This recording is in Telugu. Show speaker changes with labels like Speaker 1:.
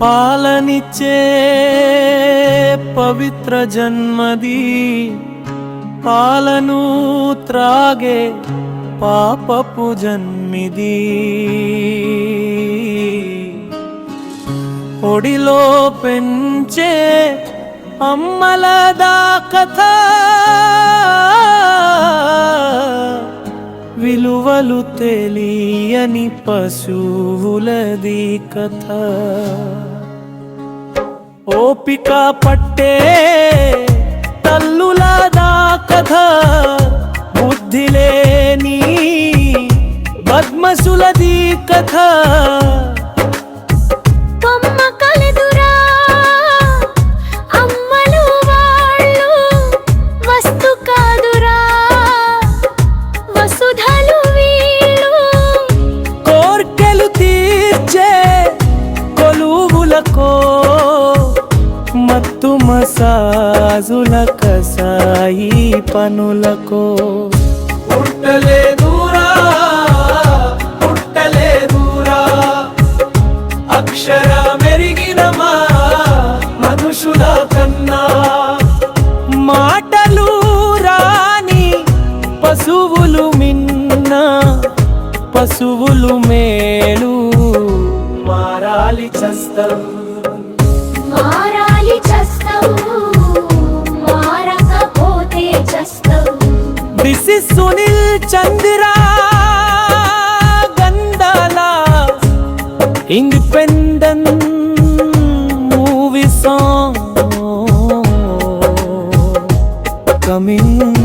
Speaker 1: పాలనిచ్చే పవిత్ర జన్మది పాలను త్రాగే పాపపు జన్మిది. పొడిలో పెంచే అమ్మలదా కథ విలువలు తెలియని పశువులది కథ ఓపిక పట్టే తల్లులదా కథ బుద్ధి లేని పద్మసులది కథ మసాజుల కసాయి పనులకో. పుట్టలేదురా పుట్టలేదురా అక్షర మెరిగిన మా మనుషుల కన్నా. మాటలు రాని పశువులు మిన్న పశువులు మేలు. మారాలి చస్తం.
Speaker 2: మారాలి చస్తావు
Speaker 1: this is Sunil Chandra Gandala independent movie song coming